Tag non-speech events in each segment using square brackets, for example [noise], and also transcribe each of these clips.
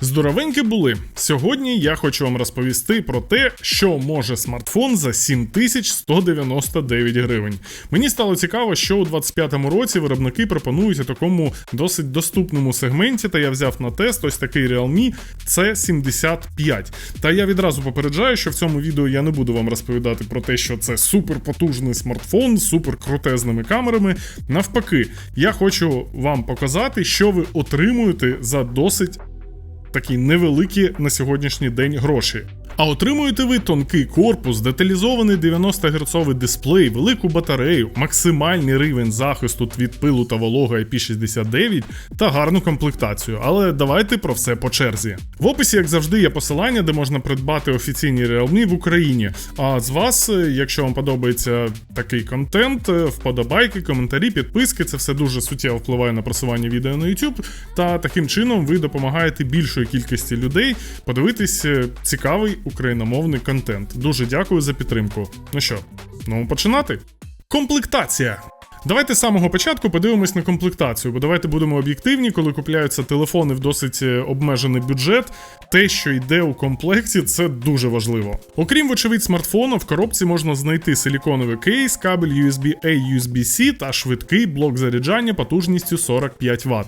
Здоровенькі були. Сьогодні я хочу вам розповісти про те, що може смартфон за 7199 гривень. Мені стало цікаво, що у 25-му році виробники пропонують у такому досить доступному сегменті, та я взяв на тест ось такий Realme C75. Та я відразу попереджаю, що в цьому відео я не буду вам розповідати про те, що це суперпотужний смартфон з суперкрутезними камерами. Навпаки, я хочу вам показати, що ви отримуєте за досить такі невеликі на сьогоднішній день гроші. А отримуєте ви тонкий корпус, деталізований 90 герцовий дисплей, велику батарею, максимальний рівень захисту від пилу та волога IP69 та гарну комплектацію. Але давайте про все по черзі. В описі, як завжди, є посилання, де можна придбати офіційні Realme в Україні. А з вас, е, якщо вам подобається такий контент, е, вподобайки, коментарі, підписки, це все дуже суттєво впливає на просування відео на YouTube. Та таким чином ви допомагаєте більшої кількості людей подивитись е, цікавий україномовний контент. Дуже дякую за підтримку. Ну що, ну починати? Комплектація. Давайте з самого початку подивимось на комплектацію, бо давайте будемо об'єктивні, коли купляються телефони в досить е, обмежений бюджет. Те, що йде у комплекті, це дуже важливо. Окрім, вочевидь, смартфона, в коробці можна знайти силіконовий кейс, кабель USB-A, USB-C та швидкий блок заряджання потужністю 45 Вт.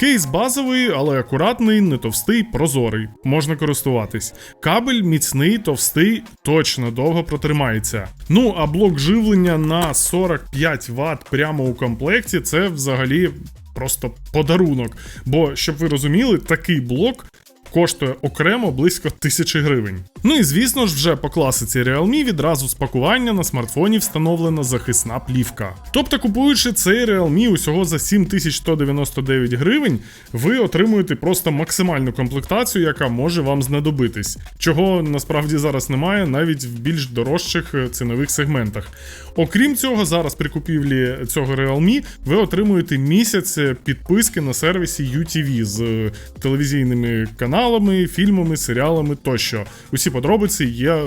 Кейс базовий, але акуратний, не товстий, прозорий. Можна користуватись. Кабель міцний, товстий, точно довго протримається. Ну а блок живлення на 45 Вт прямо у комплекті це взагалі просто подарунок. Бо, щоб ви розуміли, такий блок. Коштує окремо близько тисячі гривень. Ну і звісно ж, вже по класиці Realme відразу з пакування на смартфоні встановлена захисна плівка. Тобто, купуючи цей Realme усього за 7199 гривень, ви отримуєте просто максимальну комплектацію, яка може вам знадобитись, чого насправді зараз немає навіть в більш дорожчих е, цінових сегментах. Окрім цього, зараз при купівлі цього Realme ви отримуєте місяць підписки на сервісі UTV з е, телевізійними каналами, фільмами, серіалами тощо. Усі подробиці є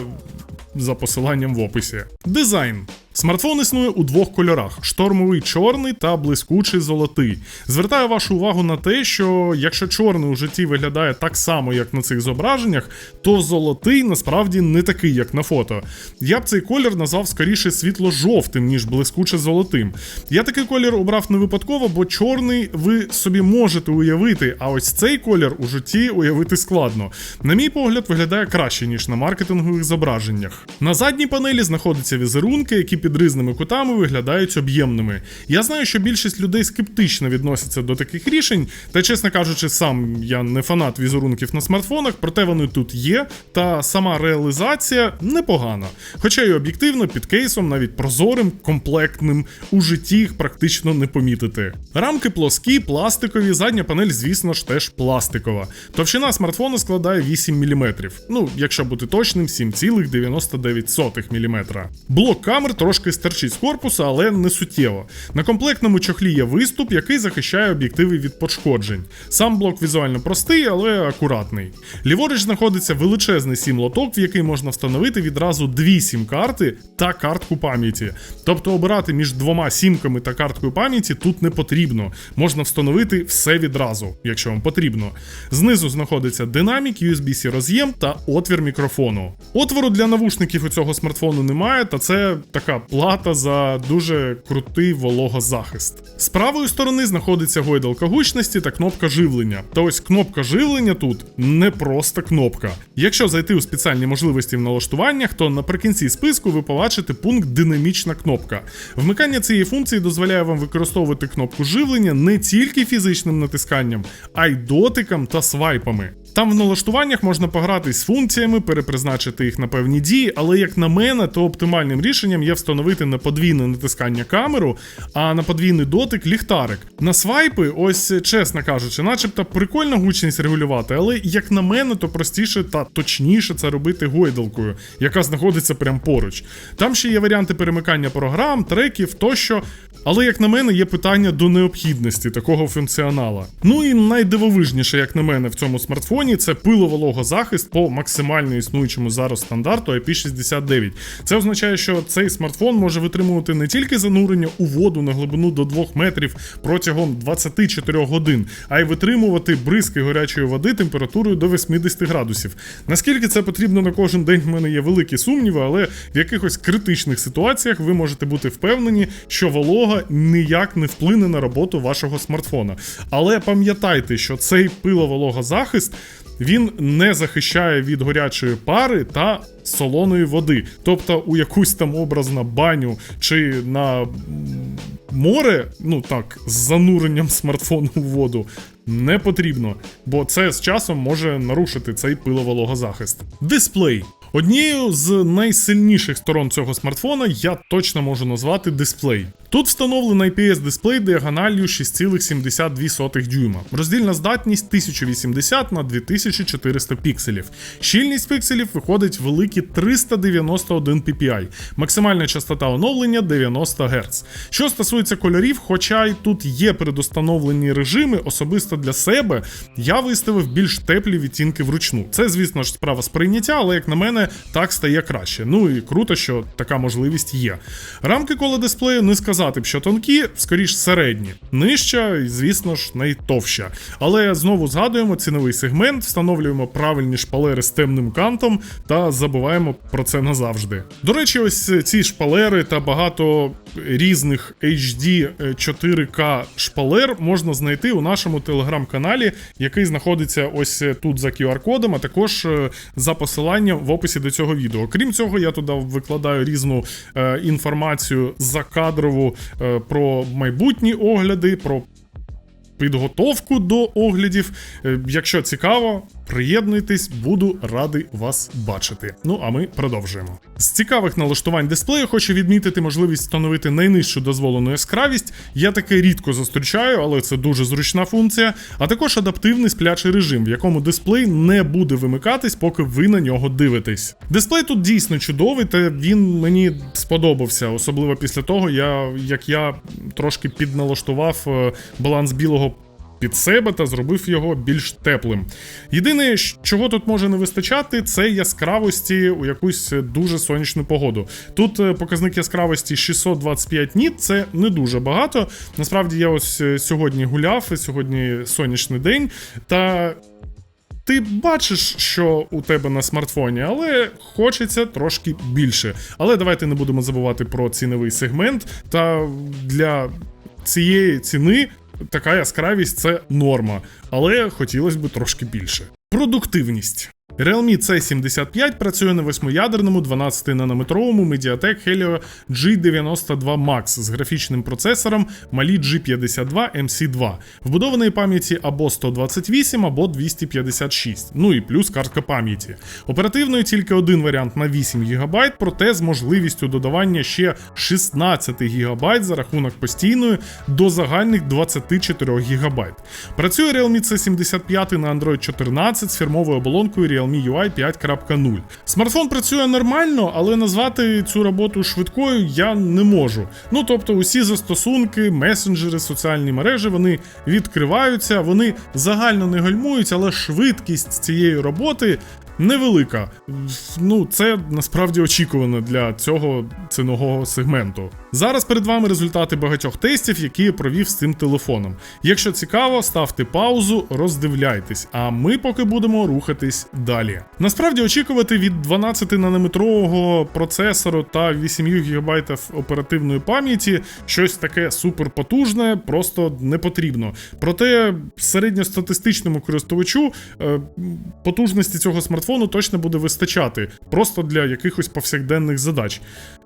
за посиланням в описі. Дизайн. Смартфон існує у двох кольорах: штормовий чорний та блискучий золотий. Звертаю вашу увагу на те, що якщо чорний у житті виглядає так само, як на цих зображеннях, то золотий насправді не такий, як на фото. Я б цей колір назвав скоріше світло-жовтим, ніж блискуче золотим. Я такий колір обрав не випадково, бо чорний ви собі можете уявити, а ось цей колір у житті уявити складно. На мій погляд, виглядає краще, ніж на маркетингових зображеннях. На задній панелі знаходяться візерунки, які під різними кутами виглядають об'ємними. Я знаю, що більшість людей скептично відносяться до таких рішень, та чесно кажучи, сам я не фанат візерунків на смартфонах, проте вони тут є, та сама реалізація непогана. Хоча й об'єктивно під кейсом, навіть прозорим, комплектним, у житті їх практично не помітити. Рамки плоскі, пластикові, задня панель, звісно ж, теж пластикова. Товщина смартфону складає 8 мм. Ну, якщо бути точним, 7,99 мм. Блок камер трошки стерчить з корпуса, але не суттєво. На комплектному чохлі є виступ, який захищає об'єктиви від пошкоджень. Сам блок візуально простий, але акуратний. Ліворуч знаходиться величезний сім-лоток, в який можна встановити відразу дві сім-карти та картку пам'яті. Тобто обирати між двома сімками та карткою пам'яті тут не потрібно. Можна встановити все відразу, якщо вам потрібно. Знизу знаходиться динамік, USB-C роз'єм та отвір мікрофону. Отвору для навушників у цього смартфону немає, та це така плата за дуже крутий вологозахист. З правої сторони знаходиться гойдалка гучності та кнопка живлення. Та ось кнопка живлення тут не просто кнопка. Якщо зайти у спеціальні можливості в налаштуваннях, то наприкінці списку ви побачите пункт Динамічна кнопка. Вмикання цієї функції дозволяє вам використовувати кнопку живлення не тільки фізичним натисканням, а й дотиком та свайпами. Там в налаштуваннях можна погратись з функціями, перепризначити їх на певні дії, але як на мене, то оптимальним рішенням є встановити на подвійне натискання камеру, а на подвійний дотик ліхтарик. На свайпи, ось чесно кажучи, начебто прикольно гучність регулювати, але як на мене, то простіше та точніше це робити гойдалкою, яка знаходиться прямо поруч. Там ще є варіанти перемикання програм, треків тощо. Але як на мене, є питання до необхідності такого функціонала. Ну і найдивовижніше, як на мене, в цьому смартфоні смартфоні це пиловологозахист по максимально існуючому зараз стандарту IP69. Це означає, що цей смартфон може витримувати не тільки занурення у воду на глибину до 2 метрів протягом 24 годин, а й витримувати бризки гарячої води температурою до 80 градусів. Наскільки це потрібно на кожен день, в мене є великі сумніви, але в якихось критичних ситуаціях ви можете бути впевнені, що волога ніяк не вплине на роботу вашого смартфона. Але пам'ятайте, що цей пиловологозахист він не захищає від горячої пари та солоної води. Тобто у якусь там образно баню чи на море, ну так, з зануренням смартфону в воду. Не потрібно, бо це з часом може нарушити цей пиловологозахист. Дисплей. Однією з найсильніших сторон цього смартфона я точно можу назвати дисплей. Тут встановлений IPS-дисплей діагональю 6,72 дюйма. Роздільна здатність 1080 на 2400 пікселів. Щільність пікселів виходить великі 391 ppi. Максимальна частота оновлення 90 Гц. Що стосується кольорів, хоча й тут є предустановлені режими, особисто для себе я виставив більш теплі відтінки вручну. Це, звісно ж, справа сприйняття, але як на мене, так стає краще. Ну і круто, що така можливість є. Рамки коло дисплею не сказати б, що тонкі, скоріш середні. Нижча, звісно ж, найтовща. Але знову згадуємо ціновий сегмент, встановлюємо правильні шпалери з темним кантом та забуваємо про це назавжди. До речі, ось ці шпалери та багато різних HD 4K шпалер можна знайти у нашому телеграм-каналі, який знаходиться ось тут за QR-кодом, а також е, за посиланням в описі до цього відео. Крім цього, я туди викладаю різну е, інформацію закадрову е, про майбутні огляди, про підготовку до оглядів. Е, Якщо цікаво, приєднуйтесь, буду радий вас бачити. Ну а ми продовжуємо. З цікавих налаштувань дисплею хочу відмітити можливість встановити найнижчу дозволену яскравість. Я таке рідко зустрічаю, але це дуже зручна функція. А також адаптивний сплячий режим, в якому дисплей не буде вимикатись, поки ви на нього дивитесь. Дисплей тут дійсно чудовий, та він мені сподобався, особливо після того, я, як я трошки підналаштував е, баланс білого під себе та зробив його більш теплим. Єдине, чого тут може не вистачати, це яскравості у якусь дуже сонячну погоду. Тут е, показник яскравості 625 ніт, це не дуже багато. Насправді я ось е, сьогодні гуляв, сьогодні сонячний день, та. Ти бачиш, що у тебе на смартфоні, але хочеться трошки більше. Але давайте не будемо забувати про ціновий сегмент. Та для цієї ціни така яскравість це норма, але хотілося б трошки більше. Продуктивність. Realme C75 працює на восьмиядерному 12-нанометровому Mediatek Helio G92 Max з графічним процесором Mali G52 MC2, вбудованої пам'яті або 128, або 256, ну і плюс картка пам'яті. Оперативної тільки один варіант на 8 ГБ, проте з можливістю додавання ще 16 ГБ за рахунок постійної до загальних 24 ГБ. Працює Realme C75 на Android 14 з фірмовою оболонкою Realme UI 5.0. Смартфон працює нормально, але назвати цю роботу швидкою я не можу. Ну тобто, усі застосунки, месенджери, соціальні мережі вони відкриваються, вони загально не гальмують, але швидкість цієї роботи. Невелика. Ну, це насправді очікувано для цього цінового сегменту. Зараз перед вами результати багатьох тестів, які я провів з цим телефоном. Якщо цікаво, ставте паузу, роздивляйтесь, а ми поки будемо рухатись далі. Насправді очікувати від 12-нанометрового процесору та 8 ГБ оперативної пам'яті щось таке суперпотужне просто не потрібно. Проте середньостатистичному користувачу е, потужності цього смартфону точно буде вистачати просто для якихось повсякденних задач.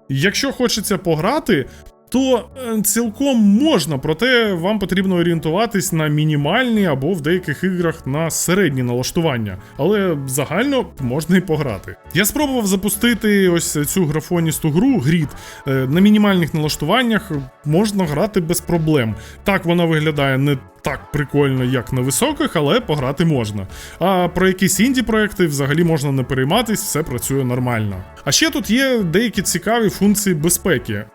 Якщо хочеться пограти, то е, цілком можна, проте вам потрібно орієнтуватись на мінімальні або в деяких іграх на середні налаштування, але загально можна і пограти. Я спробував запустити ось цю графоністу гру Grid. Е, На мінімальних налаштуваннях можна грати без проблем. Так вона виглядає не так прикольно, як на високих, але пограти можна. А про якісь інді проекти взагалі можна не перейматись, все працює нормально. А ще тут є деякі цікаві функції безпеки.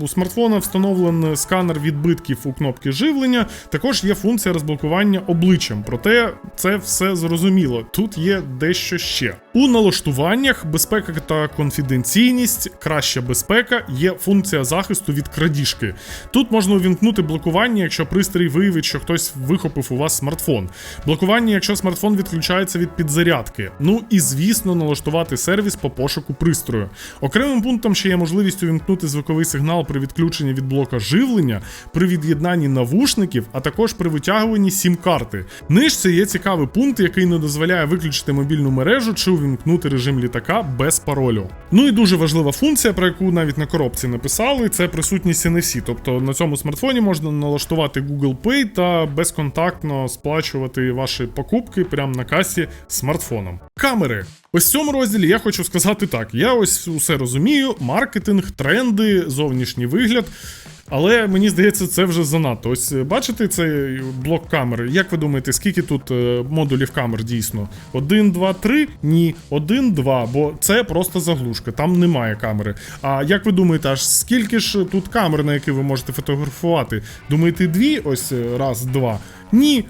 У смартфона встановлений сканер відбитків у кнопки живлення. Також є функція розблокування обличчям. Проте це все зрозуміло. Тут є дещо ще. У налаштуваннях безпека та конфіденційність, краща безпека, є функція захисту від крадіжки. Тут можна увімкнути блокування, якщо пристрій виявить, що хтось вихопив у вас смартфон. Блокування, якщо смартфон відключається від підзарядки. Ну і звісно, налаштувати сервіс по пошуку пристрою. Окремим пунктом ще є можливість увімкнути звуковий сигнал при відключенні від блока живлення, при від'єднанні навушників, а також при витягуванні сім-карти. Нижче є цікавий пункт, який не дозволяє виключити мобільну мережу чи увімкнути режим літака без паролю. Ну і дуже важлива функція, про яку навіть на коробці написали, це присутність NFC. Тобто на цьому смартфоні можна налаштувати Google Pay та безконтактно сплачувати ваші покупки прямо на касі смартфоном. Камери. Ось в цьому розділі я хочу сказати так: я ось усе розумію: маркетинг, тренди, зовнішній вигляд. Але мені здається, це вже занадто. Ось е, бачите цей блок камери? Як ви думаєте, скільки тут е, модулів камер дійсно? Один, два, три? Ні, один, два, бо це просто заглушка, там немає камери. А як ви думаєте, аж скільки ж тут камер, на які ви можете фотографувати? Думаєте, дві? Ось е, раз, два? Ні.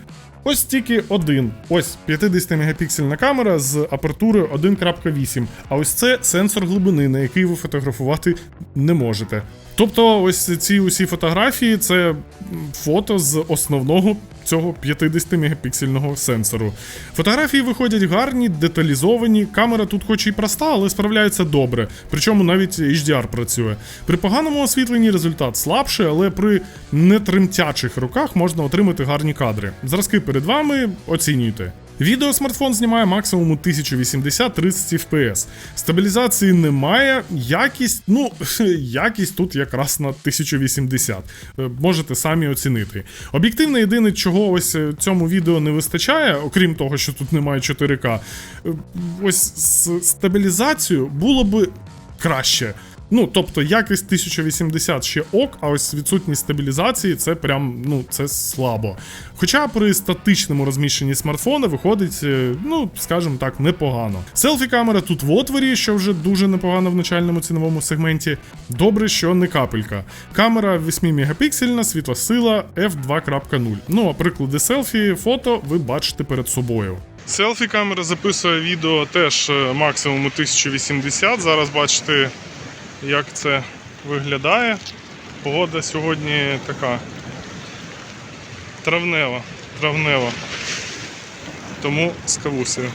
Ось тільки один. Ось 50-мегапіксельна камера з апертурою 1.8. А ось це сенсор глибини, на який ви фотографувати не можете. Тобто, ось ці усі фотографії це фото з основного цього 50-мегапіксельного сенсору. Фотографії виходять гарні, деталізовані. Камера тут, хоч і проста, але справляється добре. Причому навіть HDR працює. При поганому освітленні результат слабший, але при нетремтячих руках можна отримати гарні кадри. Зразки перед вами оцінюйте. Відео смартфон знімає максимум 1080-30 FPS. Стабілізації немає. Якість, ну, [laughs] якість тут якраз на 1080. Е, Можете самі оцінити. Об'єктивно, єдине, чого ось е, цьому відео не вистачає, окрім того, що тут немає 4К, е, ось з стабілізацією було би краще. Ну, тобто якість 1080 ще ок, а ось відсутність стабілізації це прям ну це слабо. Хоча при статичному розміщенні смартфона виходить, е, ну скажімо так, непогано. Селфі камера тут в отворі, що вже дуже непогано в начальному ціновому сегменті. Добре, що не капелька. Камера 8 мегапіксельна, світлосила f2.0. Ну а приклади селфі, фото ви бачите перед собою. Селфі камера записує відео теж е, максимум 1080. Зараз бачите як це виглядає. Погода сьогодні така травнева, травнева. Тому з кавусею.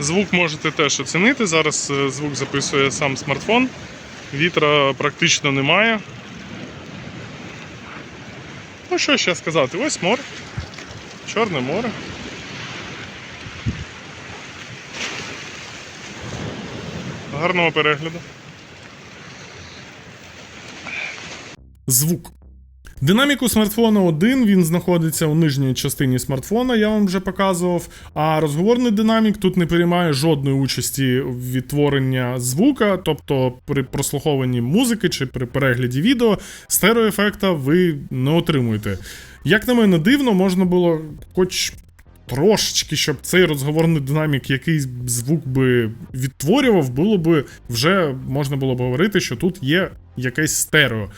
Звук можете теж оцінити. Зараз е, звук записує сам смартфон. Вітра практично немає. Ну що ще сказати? Ось море. Чорне море. Гарного перегляду. Звук. Динамік у смартфона один, він знаходиться у нижній частині смартфона, я вам вже показував. А розговорний динамік тут не приймає жодної участі в відтворення звука, тобто при прослуховуванні музики чи при перегляді відео стереоефекта ви не отримуєте. Як на мене дивно, можна було хоч трошечки, щоб цей розговорний динамік, який звук би відтворював, було би вже можна було б говорити, що тут є якесь стерео.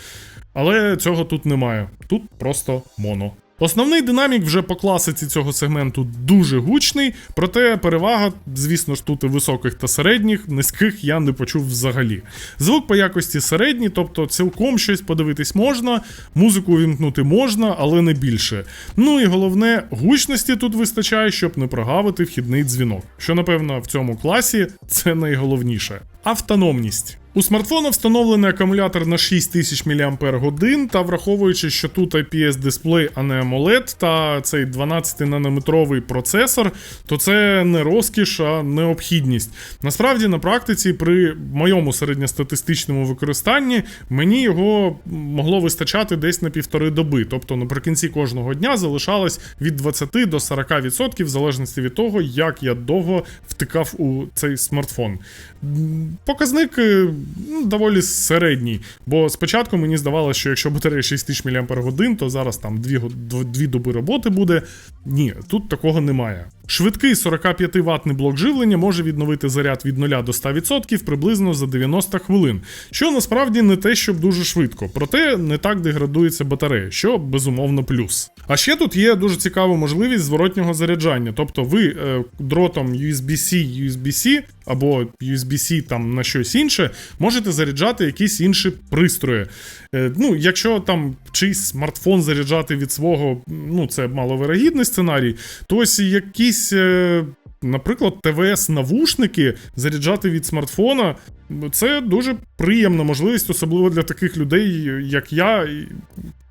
Але цього тут немає. Тут просто моно. Основний динамік вже по класиці цього сегменту дуже гучний, проте перевага, звісно ж, тут і високих та середніх, низьких я не почув взагалі. Звук по якості середній, тобто цілком щось подивитись можна, музику увімкнути можна, але не більше. Ну і головне, гучності тут вистачає, щоб не прогавити вхідний дзвінок, що напевно в цьому класі це найголовніше. Автономність. У смартфона встановлений акумулятор на 6000 мАч, та враховуючи, що тут IPS дисплей, а не AMOLED, та цей 12-нанометровий процесор, то це не розкіш, а необхідність. Насправді, на практиці, при моєму середньостатистичному використанні, мені його могло вистачати десь на півтори доби. Тобто наприкінці кожного дня залишалось від 20 до 40%, в залежності від того, як я довго втикав у цей смартфон. Показник е, ну, доволі середній. Бо спочатку мені здавалося, що якщо батарея 6000 мАч, то зараз там 2, 2 доби роботи буде. Ні, тут такого немає. Швидкий 45 ватний блок живлення може відновити заряд від 0 до 100% приблизно за 90 хвилин, що насправді не те, щоб дуже швидко, проте не так деградується батарея, що безумовно плюс. А ще тут є дуже цікава можливість зворотнього заряджання, тобто ви е, дротом USB-C, USB-C або USB-C там на щось інше можете заряджати якісь інші пристрої. Е, ну, якщо там чийсь смартфон заряджати від свого, ну це маловирогідний сценарій, то ось якісь. Е, Наприклад, ТВС-навушники заряджати від смартфона. Це дуже приємна можливість, особливо для таких людей, як я,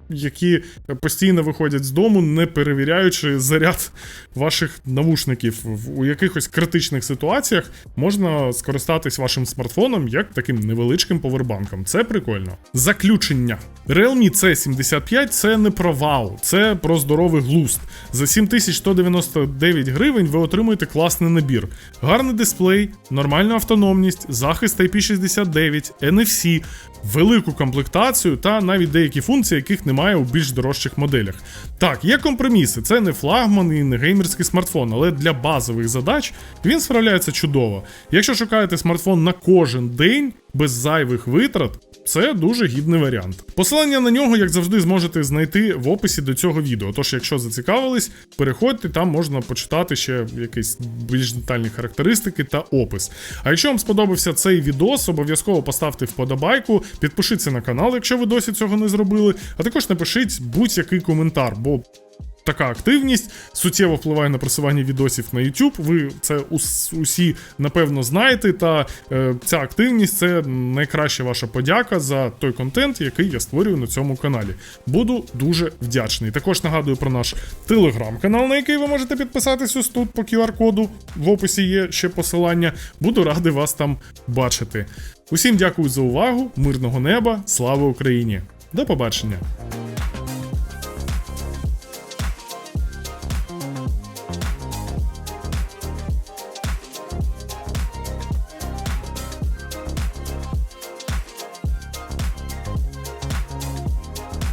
які постійно виходять з дому, не перевіряючи заряд ваших навушників. У якихось критичних ситуаціях можна скористатись вашим смартфоном як таким невеличким повербанком. Це прикольно. Заключення. Realme C75 це не про вау, це про здоровий глузд. За 7199 гривень ви отримуєте класний набір. Гарний дисплей, нормальну автономність, захист IP69, NFC, велику комплектацію та навіть деякі функції, яких немає у більш дорожчих моделях. Так, є компроміси, це не флагман і не геймерський смартфон, але для базових задач він справляється чудово. Якщо шукаєте смартфон на кожен день без зайвих витрат, це дуже гідний варіант. Посилання на нього, як завжди, зможете знайти в описі до цього відео. Тож, якщо зацікавились, переходьте, там можна почитати ще якісь більш детальні характеристики та опис. А якщо вам сподобався цей відос, обов'язково поставте вподобайку, підпишіться на канал, якщо ви досі цього не зробили, а також напишіть будь-який коментар, бо така активність суттєво впливає на просування відосів на YouTube. Ви це ус- усі напевно знаєте. Та е, ця активність це найкраща ваша подяка за той контент, який я створюю на цьому каналі. Буду дуже вдячний. Також нагадую про наш телеграм-канал, на який ви можете підписатись ось тут по QR-коду. В описі є ще посилання. Буду радий вас там бачити. Усім дякую за увагу, мирного неба, слава Україні! До побачення!